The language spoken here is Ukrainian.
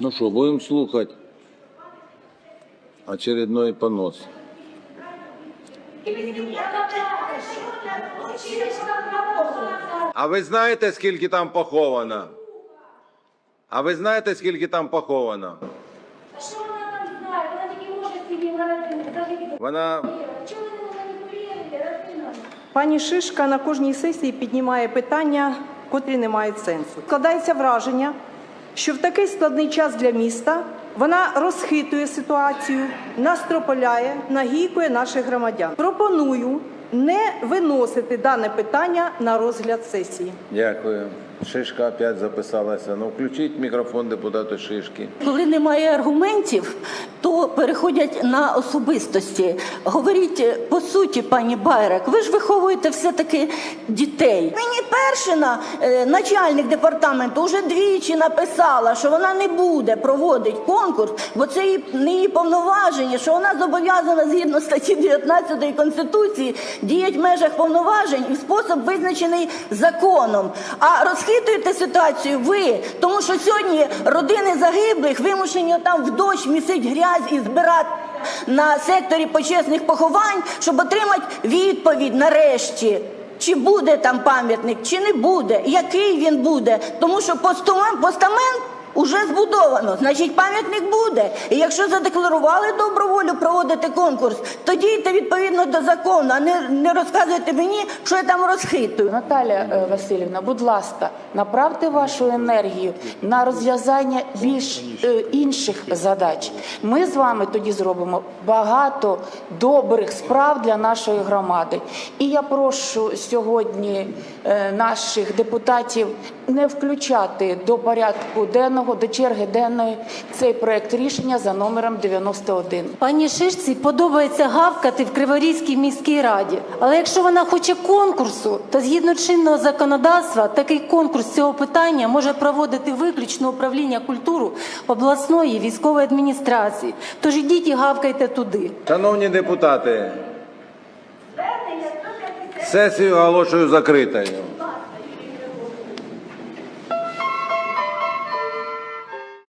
Ну что, будем слухать очередной понос. А ви знаєте, скільки там поховано? А ви знаєте, скільки там поховано? Що вона там знає? Вона може собі. Вона Рафіна? Пані Шишка на кожній сесії піднімає питання, котрі не мають сенсу. Складається враження, що в такий складний час для міста вона розхитує ситуацію, настрополяє, нагікує наших громадян. Пропоную не виносити дане питання на розгляд сесії. Дякую. Шишка опять записалася. Ну, включіть мікрофон депутату Шишки. Коли немає аргументів, то переходять на особистості. Говоріть по суті, пані Байрак, ви ж виховуєте все-таки дітей. Мені першина, е, начальник департаменту, вже двічі написала, що вона не буде проводити конкурс, бо це не її повноваження, що вона зобов'язана згідно статті 19 Конституції діяти в межах повноважень і в спосіб визначений законом. А розхитуєте ситуацію ви, тому що сьогодні родини загиблих вимушені там в дощ місить грязь і збирати на секторі почесних поховань, щоб отримати відповідь нарешті. Чи буде там пам'ятник, чи не буде, який він буде. Тому що постамент, уже збудовано, значить пам'ятник буде. І якщо задекларували добру волю проводити конкурс, то дійте відповідно до закону, а не, не розказуйте мені, що я там розхитую. Наталя е, Васильівна, будь ласка, направте вашу енергію на розв'язання більш е, інших задач. Ми з вами тоді зробимо багато добрих справ для нашої громади. І я прошу сьогодні е, наших депутатів не включати до порядку денного, до черги денної цей проект рішення за номером 91. Пані Шишці подобається гавкати в Криворізькій міській раді. Але якщо вона хоче конкурсу, то згідно чинного законодавства такий конкурс цього питання може проводити виключно управління культури обласної військової адміністрації. Тож ідіть і гавкайте туди. Шановні депутати, сесію оголошую закритою.